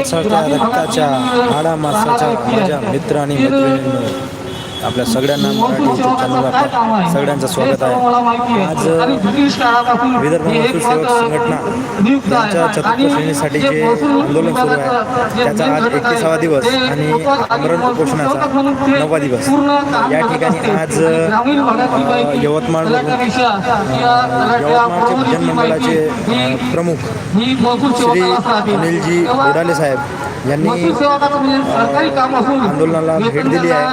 माणसाच्या रक्ताच्या हाडा माणसाच्या माझ्या मित्र आणि मैत्रिणींनो आपल्या सगळ्यांना मराठी चॅनलला सगळ्यांचं स्वागत आहे. आज विदर्भ महसूल सेवक संघटना यांच्या चतुर्थ श्रेणीसाठी जे आंदोलन सुरू आहे त्याचा आज एकतीसावा दिवस आणि आमरण उपोषणाचा नववा दिवस. या ठिकाणी आज यवतमाळ यवतमाळचे भजन मंडळाचे प्रमुख श्री अनिलजी बोडाले साहेब यांनी आंदोलनाला भेट दिली आहे.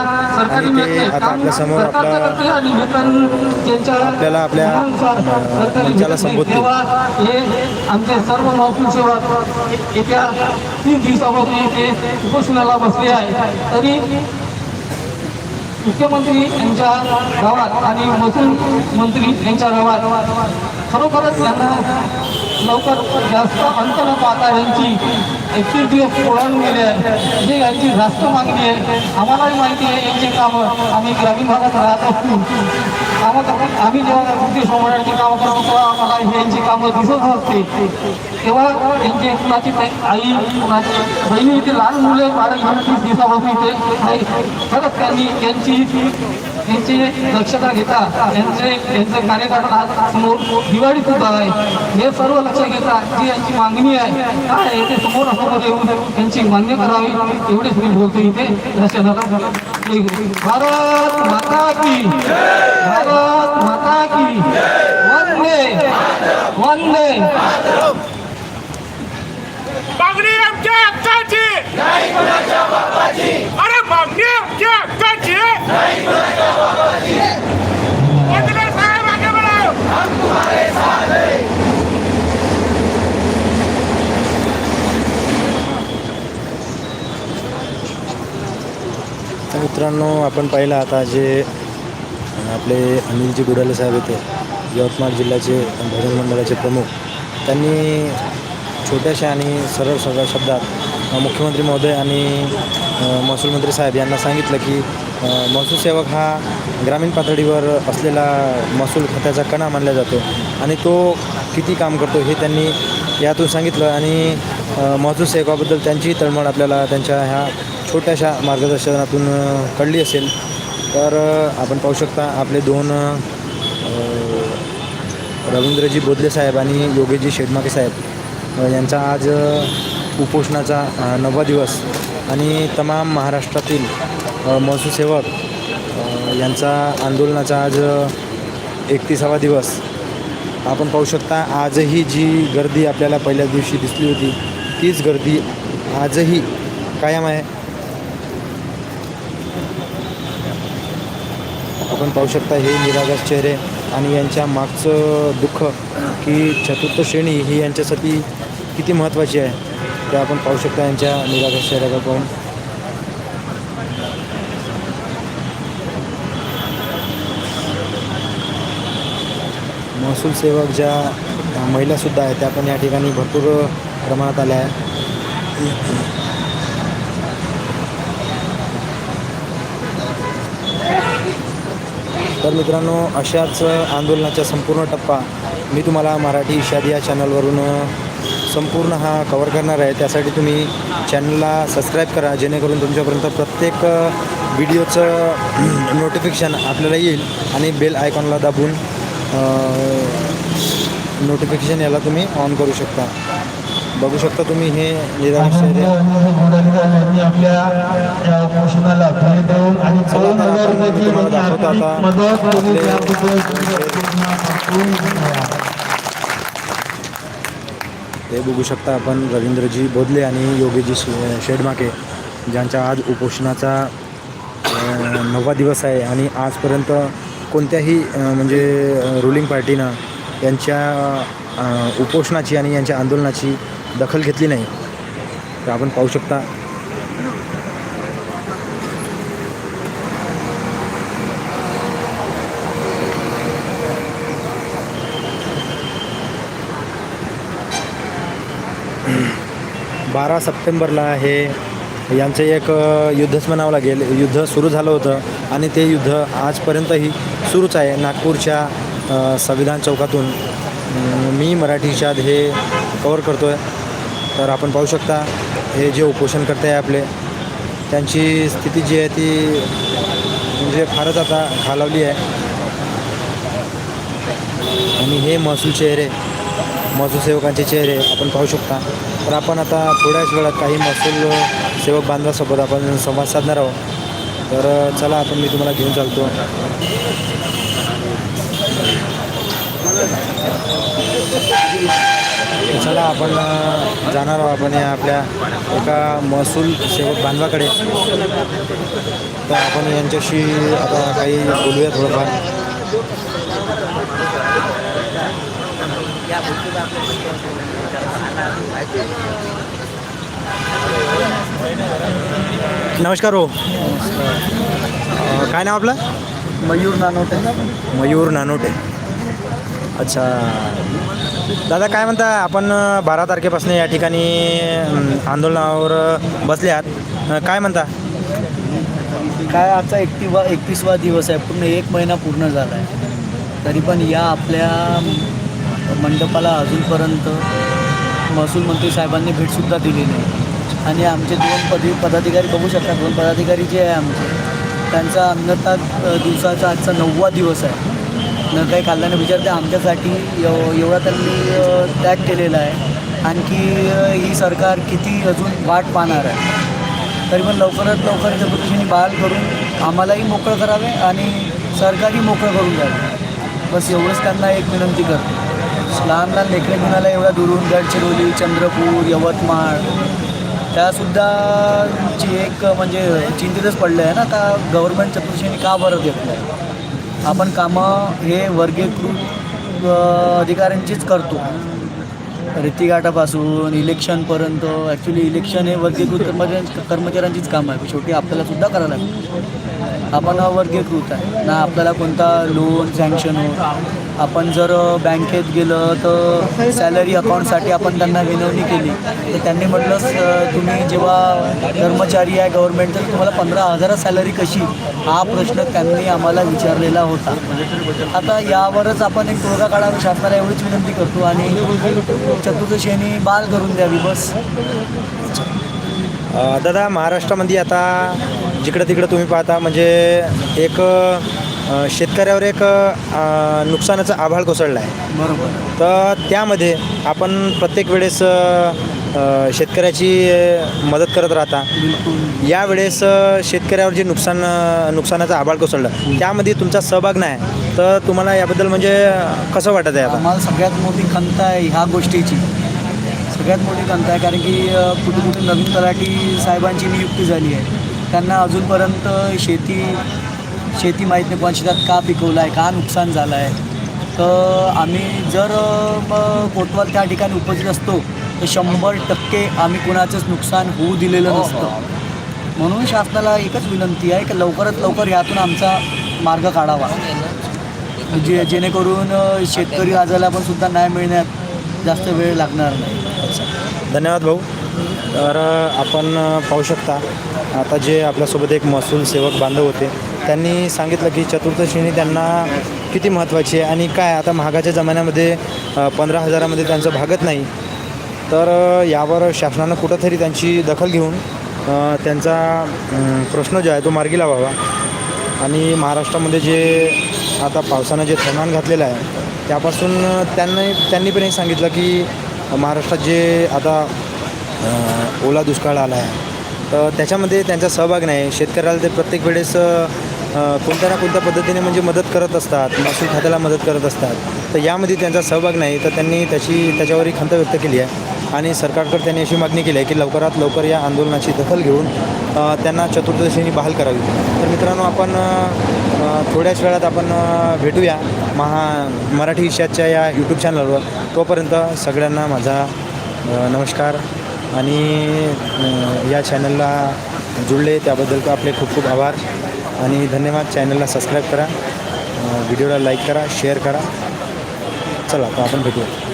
आणि ते आता आपल्यासमोर आपला आपल्याला आपल्या मंचाला संबोधतील हे आमचे सर्व महसूल सेवक येत्या तीन दिवसापासून येथे उपोषणाला बसले आहे तरी मुख्यमंत्री यांच्या गावात आणि महसूल मंत्री यांच्या गावात खरोखरच यांना लवकर जास्त अंत न पाहता यांची एकतीस दिवस ओळखून गेले. आहे जे यांची जास्त मागणी आहे आम्हालाही माहिती आहे यांची कामं आम्ही ग्रामीण भागात राहत असतो. कामं करत आम्ही जेव्हा कृती सोमवारची कामं करतो तेव्हा आम्हाला हे यांची कामं दिसत असते तेव्हा यांची कुणाची आई कुणाची बहिणी इथे लहान मुले बारा घेऊन तीस दिवसापासून इथे खरंच त्यांनी यांची यांची दक्षता घेता यांचे यांचे कार्यकर्ता आज समोर दिवाळी सुद्धा आहे. हे सर्व लक्ष घेता जी यांची मागणी आहे काय आहे ते समोर समोर येऊन यांची मान्य करावी एवढेच मी बोलतो इथे. दर्शनाला भारत माता की भारत माता की. वंदे वंदे. मागणी आमच्या हक्काची. अरे मागणी आमच्या हक्काची वंदना साहेब आगे बढ़ो तर मित्रांनो आपण पाहिलं आता जे आपले अनिलजी गुडाले साहेब होते यवतमाळ जिल्ह्याचे भजन मंडळाचे प्रमुख. त्यांनी छोट्याशा आणि सरळ सरळ शब्दात मुख्यमंत्री महोदय आणि महसूल मंत्री साहेब यांना सांगितलं की महसूल सेवक हा ग्रामीण पातळीवर असलेला महसूल खात्याचा कणा मानला जातो आणि तो किती काम करतो हे त्यांनी यातून सांगितलं आणि महसूल सेवकाबद्दल त्यांचीही तळमळ आपल्याला त्यांच्या ह्या छोट्याशा मार्गदर्शनातून कळली असेल तर आपण पाहू शकता आपले दोन रवींद्रजी बोधले साहेब आणि योगेशजी शेडमाके साहेब यांचा आज उपोषणाचा नववा दिवस आणि तमाम महाराष्ट्रातील महसूल सेवक यांचा आंदोलनाचा आज एकतीसावा दिवस. आपण पाहू शकता आजही जी गर्दी आपल्याला पहिल्या दिवशी दिसली होती तीच गर्दी आजही कायम आहे. आपण पाहू शकता हे निरागस चेहरे आणि यांच्या मागचं दुःख की चतुर्थ श्रेणी ही यांच्यासाठी किती महत्त्वाची आहे ते आपण पाहू शकता यांच्या निरागस चेहऱ्याकडे पाहून. महसूल सेवक ज्या महिलासुद्धा आहेत त्या पण या ठिकाणी भरपूर प्रमाणात आल्या आहेत. तर मित्रांनो अशाच आंदोलनाचा संपूर्ण टप्पा मी तुम्हाला मराठी इशाद या चॅनलवरून संपूर्ण हा कवर करणार आहे. त्यासाठी तुम्ही चॅनलला सबस्क्राईब करा जेणेकरून तुमच्यापर्यंत प्रत्येक व्हिडिओचं नोटिफिकेशन आपल्याला येईल आणि बेल आयकॉनला दाबून नोटिफिकेशन याला तुम्ही ऑन करू शकता. बघू शकता तुम्ही हे निराश आपल्या भेट देऊन आणि दोन हजार. ते बघू शकता आपण रवींद्रजी बोधले आणि योगीजी शेडमाके ज्यांचा आज उपोषणाचा नववा दिवस आहे आणि आजपर्यंत कोणत्याही म्हणजे रुलिंग पार्टीनं यांच्या उपोषणाची आणि यांच्या आंदोलनाची दखल घेतली नाही. तर आपण पाहू शकता. बारा सप्टेंबरला हे यांचं एक युद्धच म्हणावं लागेल युद्ध सुरू झालं होतं आणि ते युद्ध आजपर्यंतही सुरूच आहे. नागपूरच्या संविधान चौकातून मी मराठी शाद हे कवर करतो आहे तर आपण पाहू शकता हे जे उपोषणकर्ते आहे आपले त्यांची स्थिती जी आहे ती म्हणजे फारच आता खालावली आहे. आणि हे महसूल चेहरे महसूल सेवकांचे चेहरे आपण पाहू शकता. तर आपण आता थोड्याच वेळात काही महसूल सेवक बांधवासोबत आपण संवाद साधणार आहोत. तर चला आपण मी तुम्हाला घेऊन चालतो. तर चला आपण जाणार आहोत आपण या आपल्या एका महसूल सेवक बांधवाकडे. तर आपण यांच्याशी आता काही बोलूया थोडंफार. नमस्कार हो. काय नाव आपलं? मयूर नानोटे. मयूर नानोटे. अच्छा. दादा काय म्हणता? आपण बारा तारखेपासून या ठिकाणी आंदोलनावर बसले आहात काय म्हणता? काय आजचा एकतीवा एकतीसवा दिवस आहे. पूर्ण एक महिना पूर्ण झाला आहे तरी पण या आपल्या मंडपाला अजूनपर्यंत महसूल मंत्री साहेबांनी भेटसुद्धा दिली नाही. आणि आमचे दोन पदवी पदाधिकारी बघू शकता. दोन पदाधिकारी जे आहे आमचे त्यांचा अन्नता दिवसाचा आजचा नववा दिवस आहे. न काही खाल्ल्याने विचारते आमच्यासाठी एव एवढा त्यांनी त्याग केलेला आहे. आणखी ही सरकार किती अजून वाट पाहणार आहे. तरी पण लवकरात लवकर जबरदस्तीने बहाल करून आम्हालाही मोकळं करावे आणि सरकारही मोकळं करून द्यावे. बस एवढंच त्यांना एक विनंती करतो. लहान लहान लेकरे मुलाला एवढ्या दुरून गडचिरोली चंद्रपूर यवतमाळ त्यासुद्धा ची एक म्हणजे चिंतितच पडलं आहे ना का गव्हर्नमेंट चतुर्शीने का बरं देत नाही? आपण कामं हे वर्गीकृत अधिकाऱ्यांचीच करतो. रितीघाटापासून इलेक्शनपर्यंत ॲक्च्युली इलेक्शन हे वर्गीकृत कर्मचाऱ्यां कर्मचाऱ्यांचीच काम आहे शेवटी आपल्याला सुद्धा करायला लागतं. आपण वर्गीकृत आहे. ना आपल्याला कोणता लोन सँक्शन होत. आपण जर बँकेत गेलं तर सॅलरी अकाउंटसाठी आपण त्यांना विनवणी केली. तर त्यांनी म्हटलं तुम्ही जेव्हा कर्मचारी आहे गव्हर्नमेंट तर तुम्हाला पंधरा हजारात सॅलरी कशी? हा प्रश्न त्यांनी आम्हाला विचारलेला होता. आता यावरच आपण एक तोडगा काढावा. शासनाला एवढीच विनंती करतो आणि चतुर्दशीने बाल करून द्यावी बस. दादा महाराष्ट्रामध्ये आता जिकडं तिकडं तुम्ही पाहता म्हणजे एक अ, शेतकऱ्यावर एक अ, नुकसानाचा आभाळ कोसळला आहे. बरोबर. तर त्यामध्ये आपण प्रत्येक वेळेस अ, अ, शेतकऱ्याची अ, मदत करत राहता. बिलकुल. यावेळेस अ, शेतकऱ्यावर जे नुकसान अ, नुकसानाचा आभाळ कोसळलं त्यामध्ये तुमचा सहभाग नाही. तर तुम्हाला याबद्दल म्हणजे कसं वाटत आहे आता? आम्हाला सगळ्यात मोठी खंत आहे ह्या गोष्टीची. सगळ्यात मोठी खंत आहे कारण की अ, कुठे कुठे नवीन तलाठी साहेबांची नियुक्ती झाली आहे. त्यांना अजूनपर्यंत शेती शेती माहीत नाही पण शेतात का पिकवलं आहे का नुकसान झालं आहे तर आम्ही जर अ, म- कोतवाल त्या ठिकाणी उपस्थित असतो तर शंभर टक्के आम्ही कुणाचंच नुकसान होऊ दिलेलं नसतं. म्हणून शासनाला एकच विनंती आहे की लवकरात लवकर यातून आमचा मार्ग काढावा. जे जेणेकरून शेतकरी आजाला पण सुद्धा न्याय मिळण्यात जास्त वेळ लागणार नाही. धन्यवाद भाऊ. तर आपण पाहू शकता आता जे आपल्यासोबत एक महसूल सेवक बांधव होते त्यांनी सांगितलं की चतुर्थश्रेणी त्यांना किती महत्त्वाची आहे आणि काय? आता महागाच्या जमान्यामध्ये पंधरा हजारामध्ये त्यांचं भागत नाही. तर यावर शासनानं कुठंतरी त्यांची दखल घेऊन त्यांचा प्रश्न जो आहे तो मार्गी लावावा. आणि महाराष्ट्रामध्ये जे आता पावसानं जे थैमान घातलेलं आहे त्यापासून त्यांनी त्यांनी पण हे सांगितलं की महाराष्ट्रात जे आता ओला दुष्काळ आला आहे त्याच्यामध्ये त्यांचा सहभाग नाही. शेतकऱ्याला ते प्रत्येक वेळेस कोणत्या ना कोणत्या पद्धतीने म्हणजे मदत करत असतात महसूल खात्याला मदत करत असतात. तर यामध्ये त्यांचा सहभाग नाही. तर त्यांनी त्याची त्याच्यावरही खंत व्यक्त केली आहे. आणि सरकारकडे त्यांनी अशी मागणी केली आहे की लवकरात लवकर या आंदोलनाची दखल घेऊन त्यांना चतुर्दशीनी बहाल करावी. तर मित्रांनो आपण थोड्याच वेळात आपण भेटूया महा मराठी विषयाच्या या यूट्यूब चॅनलवर तोपर्यंत सगळ्यांना माझा नमस्कार. आणि या चॅनलला जुळले त्याबद्दल आपले खूप खूप आभार. आणि धन्यवाद चॅनलला सबस्क्राईब करा. व्हिडिओला लाईक करा शेअर करा. चला तर आपण भेटूया